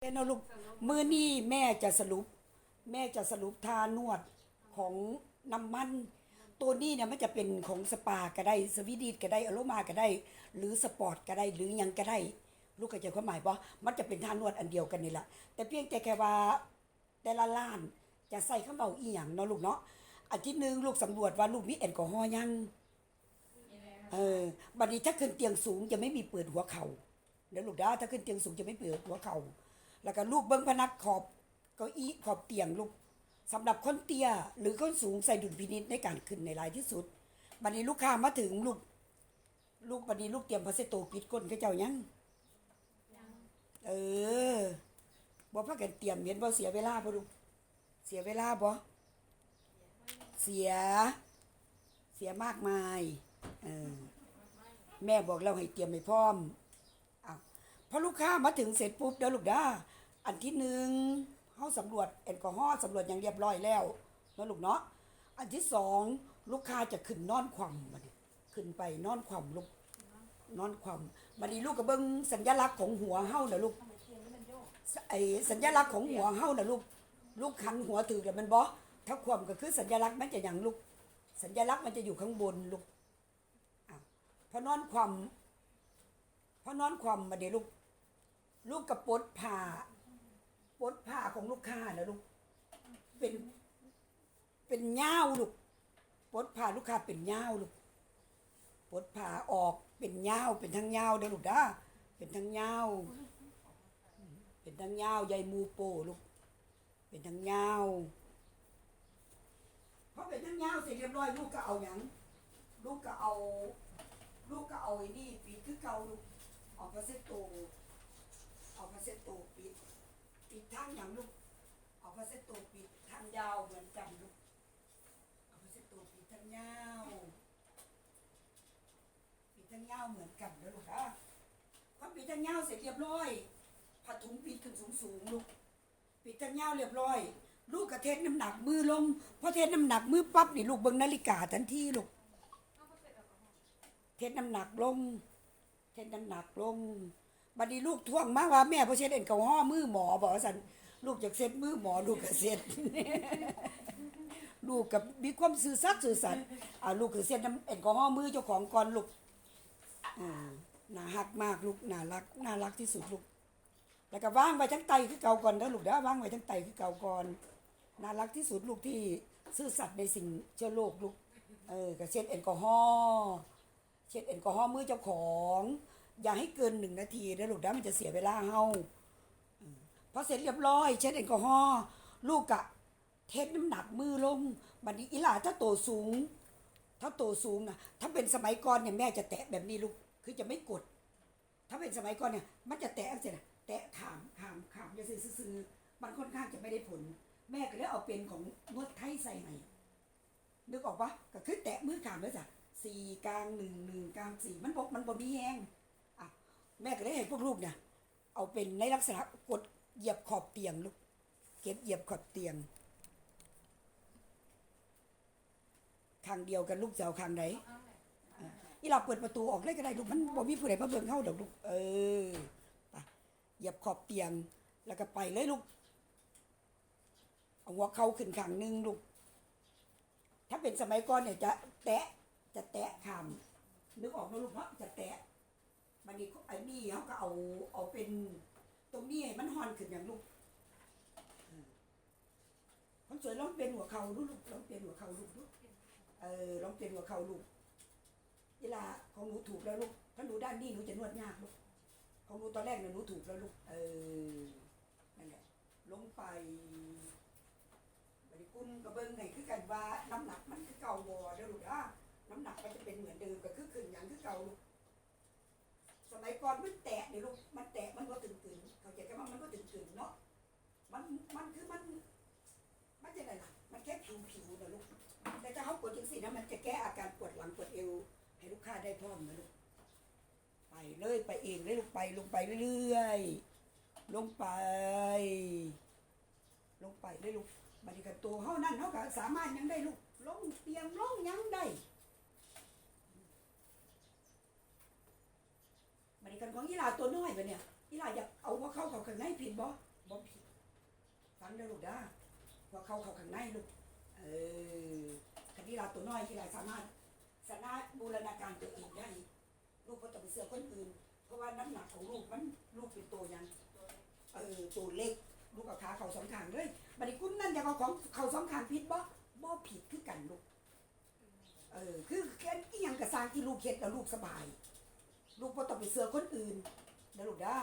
เนาะลูกมือนี้แม่จะสรุป แม่จะสรุปทานวดของน้ำมัน ตัวนี้เนี่ยมันจะเป็นของสปาก็ได้สวีดีดก็ได้อโรมาก็ได้ หรือสปอร์ตก็ได้หรือยังก็ได้ ลูกเข้าใจความหมายปะมันจะเป็นทานวดอันเดียวกันนี่แหละแต่เพียงแต่แค่ว่าแต่ละล้านจะใส่ข้าวเบาอีหยังเนาะลูกเนาะอันที่หนึ่งลูกสำรวจว่าลูกมีแอลกอฮอล์ยังเออบัดนี้ถ้าขึ้นเตียงสูงจะไม่มีเปิดหัวเข่าเดี๋ยวลูกด้าถ้าขึ้นเตียงสูงจะไม่เปิดหัวเข่า แล้วก็ลูกเบิ้งพนักขอบเก้าอี้ขอบเตียงลูกสำหรับคนเตี้ยหรือคนสูงใส่ดุลพินิษในการขึ้นในรายที่สุดบัดนี้ลูกค้ามาถึงลูกลูกบัดนี้ลูกเตรียมพาเสโตปิดก้นเขาเจ้ายังเออบ่พักกันเตรียมเห็นบ่เสียเวลาบ่ลูกเสียเวลาบ่เสีย เสียมากมายเออแม่บอกเราให้เตรียมให้พร้อม พอลูกค้ามาถึงเสร็จปุ๊บเด้อลูกด้าอันที่หนึ่งเฮาสำรวจแอลกอฮอล์สำรวจอย่างเรียบร้อยแล้วเนาะลูกเนาะอันที่สองลูกค้าจะขึ้นนอนคว่ำบันขึ้นไปนอนคว่ำลูกนอนคว่ำบัดนี้ลูกก็เบิ่งสัญลักษณ์ของหัวเฮานะลูกไอ้สัญลักษณ์ของหัวเฮานะลูกลูกคันหัวถือแต่มันบ่ถ้าคว่ำก็คือสัญลักษณ์มันจะอย่างลูกสัญลักษณ์มันจะอยู่ข้างบนลูกพอนอนความพอนอนความมาเดี๋ยวลูก ลูกกระปดผ้าปดผ้าของลูกค้านะลูกเป็นเป็นเงาลูกปดผ้าลูกค้าเป็นเงาลูกปดผ้าออกเป็นเงาเป็นทั้งเงาเด้อลูกด้าเป็นทั้งเงาเป็นทั้งเงาใยมูโปลูกเป็นทั้งเงาพอเป็นทั้งยาเสร็จเรียบร้อยลูกก็เอาหยังลูกก็เอา ลูกก็เอาไอ้นี่ปิดคือเก่าลูกเอาพาเสตโตเอาพาเสตโตปิดปิดทางหยังลูกเอาพาเสตโตปิดทางยาวเหมือนกันลูกเอาพาเสตโตปิดทางยาวปิดทางยาวเหมือนกันนะลูกนะพอปิดทางยาวเสร็จเรียบร้อยผ้าถุงปิดขึ้นสูงสูงๆลูกปิดทางยาวเรียบร้อย ลูกกระเทศน้ำหนักมือลงพอเทศน้ำหนักมือปั๊บนี่ลูกเบิ่งนาฬิกาทันทีลูกเทศน้ำหนักลง เทศน้ำหนักลง บัดนี้ลูกท่วงมาว่าแม่พอเช็ดเอ็นเกาห้อมือหมอบอกว่าสันลูกจากเซ็ตมือหมอลูกก็เซ็ตลูกกับมีความสื่อสัตย์สื่อสัตย์อ่าลูกคือเซ็ตน้ำแอลกอฮอล์มือเจ้าของก่อนลูกอ่าน่าฮักมากลูกน่ารักน่ารักที่สุดลูกแล้วก็ว่างไว้ทั้งไตคือเก่าก่อนนะลูกเด้อว่างไว้ทั้งไตคือเก่าก่อนน่ารักที่สุดลูกที่ซื่อสัตย์ในสิ่งเชื้อโรคลูกเออก็เช็ดแอลกอฮอล์เช็ดแอลกอฮอล์มือเจ้าของ อย่าให้เกินหนึ่งนาทีนะลูกเด้อมันจะเสียเวลาเฮาพอเสร็จเรียบร้อยเช็ดแอลกอฮอล์ลูกกะ เทสน้ำหนักมือลงบัดนี้อีหลาถ้าโตสูง ถ้าโตสูงนะถ้าเป็นสมัยก่อนเนี่ยแม่จะแตะแบบนี้ลูกคือจะไม่กด ถ้าเป็นสมัยก่อนเนี่ย มันจะแตะเสร็จนะแตะขามขามขามจะซื้อมันค่อนข้างจะไม่ได้ผล แม่ก็เลยเอาเป็นของนวดไทยใส่ให้นึกออกปะก็คือแตะมือขามแล้วจ้ะสี่กลางหนึ่งหนึ่งกลางสี่มันบอกมันบ่มีแห้ง แม่ก็เลยให้พวกลูกนี่ยเอาเป็นในลักษณะกดเหยียบขอบเตียงลูกเก็บเหยียบขอบเตียงข้างเดียวกันลูกจะเอาข้างไหนอีเราเปิดประตูออกเลยก็ได้ลูกมันบ่มีผู้ใดมาเบิ่งเฮาดอกลูก เออไปเหยียบขอบเตียง แล้วก็ไปเลยลูก เอาหัวเข่าขึ้นข้างหนึงลูก ถ้าเป็นสมัยก่อนเนี่ยจะแตะ จะแตะขามนึกออกไหมลูกเนาะจะแตะ มันนี่ไอ้นี่เขาก็เอาเอาเป็นตรงนี้ให้มันหอนขึ้นอย่างลูกคนสวยลองเป็นหัวเข่าลูกลองเป็นหัวเข่าลูกลูกเออลองเป็นหัวเข่าลูกเวลาของหนูถูกแล้วลูกถ้าหนูด้านนี้หนูจะนวดยากลูกของหนูตอนแรกเนี่ยหนูถูกแล้วลูกเออนั่นแหละลงไปบริกุลกระเบิงไงคือกันว่าน้ำหนักมันคือเก่าบ่เด้อลูกอะน้ำหนักมันจะเป็นเหมือนเดิมก็คือขึ้นอย่างคือเก่าลูก สมัยก่อนมันแตะเนี่ยวลูกมันแตะมันก็ตึงตึงๆเขาใจกันว่ามันก็ตึงตึงๆเนาะมันมันคือมัน มันจะไรล่ะ มันแค่ผิวผิวๆนะลูกแต่ถ้าเขาปวดจังสินะมันจะแก้อาการปวดหลังปวดเอว ให้ลูกค้าได้พร้อมนะลูกไปเลยไปเองเลยลูกไปลงไปเรื่อยๆลงไป ลงไปเลยลูกบัดนี้กับตัวเขานั่นเขาก็สามารถยังได้ลูกลงเตียงลงยังได้บัดนี้กัน ของยีหลาตัวน้อยไปเนี่ยยีหลาอยากเอาว่าเข้าเขาข้างในผิดบ่บ่ผิดฟังเด้อลูกด้อพอเข้าเขาข้างในลูกเออคันที่เราตัวน้อยที่เราสามารถสามารถบูรณาการตัวเองได้ ลูกก็ต้องไปเสือคนอื่น เพราะว่าน้ำหนักของลูกมันลูกเป็นตัวยังเออตัวเล็กลูกกับขาเข่าสองข้างเลยบัดนี้คุณนั่นจะเอาของเข่าสองข้างผิดบ่บ่ผิดคือกันลูกเออคือแค่อีหยังกระสร้างที่ลูกเฮ็ดแล้วลูกสบาย ลูกบ่ต้องไปเสือคนอื่นนะลูกด้า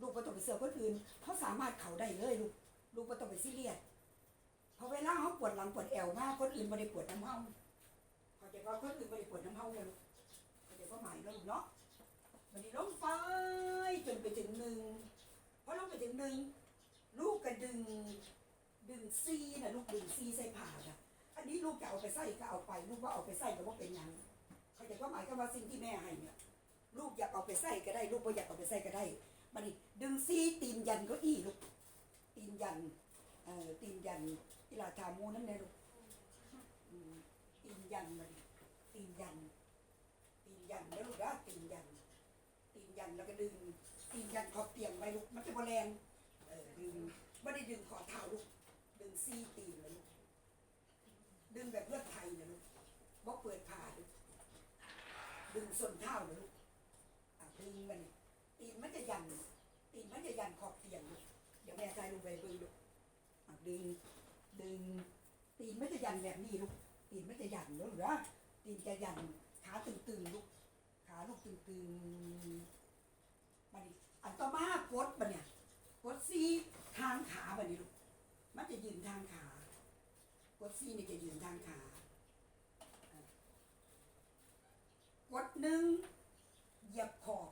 ลูกบ่ต้องไปเสือคนอื่นเขาสามารถเขาได้เลยลูกลูกบ่ต้องไปซีเรียสเพอเวลาเขาปวดหลังปวดแอวมากคนอื่นบ่ได้ปวดน้ำเฮาเขาใจว่าคนอื่นบ่ได้ปวดน้ำเฮาเลยลูกเขาใจว่าหมายแล้วลูกเนาะวันนี้ลงไปจนไปถึงหนึ่งพอลงไปถึงหนึ่งลูกก็ดึงดึงซีนะลูกดึงซีใส่ผ่าน่ะอันนี้ลูกจะเอาไปใส่ก็เอาไป ลูกว่าเอาไปใส่ก็ว่าเป็นยังเขาใจว่าหมายก็ว่าสิ่งที่แม่ให้เนี่ย ลูกอยากเอาไปใส่ก็ได้ ลูกไม่อยากเอาไปใส่ก็ได้บัดนี้ดึงซีตีนยันก็อี้ลูกตีนยันเอ่อตีนยันกีฬาทามูนั่นเลยลูกตีนยันมันตีนยันตีนยันแล้วลูกนะตีนยันตีนยันแล้วก็ดึงตีนยันขอบเตียงไว้ลูกมันจะบแรงเออดึงไม่ได้ดึงขอเท้าลูกดึงซีตีนเลยลูกดึงแบบเลือดไทยนะลูกบ่เปิดผ่าลูกดึงส้นเท้านะลูก มันตีนมันจะยันตีนมันจะยันขอบเตียงลูกเดี๋ยวแม่ใจลงไปเบิ่งลูกอะดึง ดึง ตีนมันจะยันแบบนี้ลูกตีนมันจะยันลูกนะตีนจะยันขาตึงๆลูกขาลูกตึงๆบัดนี้อันต่อมากดบัดเนี่ยกดซีทางขาบัดนี้ลูกมันจะยืนทางขากดซี่นี่จะยืนทางขากดหนึ่งเหยียบขอบ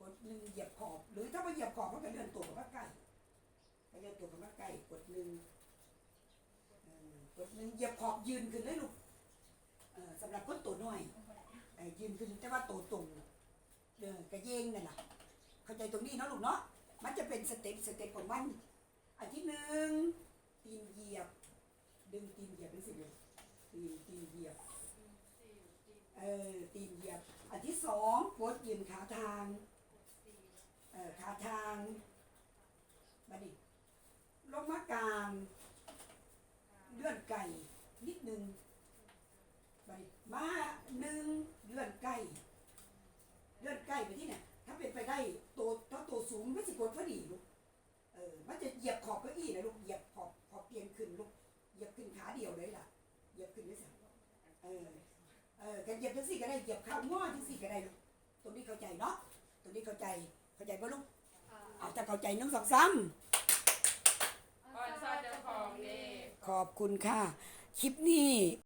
กด หนึ่งเหยียบขอบ หรือถ้าไม่เหยียบขอบก็จะเดินตัวกับว่าใกล้ก็เดินตัวกับว่าใกล้กดหนึ่งกดหนึ่งเหยียบขอบยืนขึ้นเลยลูกเออสำหรับคนตัวน้อยยืนขึ้นแต่ว่าตัวตรงเดินกระเยงนั่นแหละเข้าใจตรงนี้เนาะลูกเนาะมันจะเป็นสเต็ปสเต็ปของมันอันที่หนึ่งตีนเหยียบ ดึงตีนเหยียบเป็นสิบเลยตีนตีนเหยียบเออตีนเหยียบ อันที่สองกดยืนขาทาง อขาทางบัดนี้ลงมากลางเลื่อนไก่นิดนึงบัดนี้มาหนึ่งเลื่อนไก่เลื่อนไก่ไปที่เนี่ยถ้าเป็นไปได้ตัวถ้าตัวสูงไม่สิกดพอดีลูกเออมันจะเหยียบขอบเก้าอี้นะลูกเหยียบขอบขอบเตียงขึ้นลูกเหยียบขึ้นขาเดียวเลยล่ะเหยียบขึ้นไม่สั่เออเออกันเหยียบจังสี่ก็ได้เหยียบข้าวง้อจังสี่ก็ได้ลูกตรงนี้เข้าใจเนาะตรงนี้เข้าใจ เข้าใจป่ะลูกเอาแต่เข้าใจหนึ่งสองสามก่อนซอยเจ้าของเด้ขอบคุณค่ะ คลิปนี้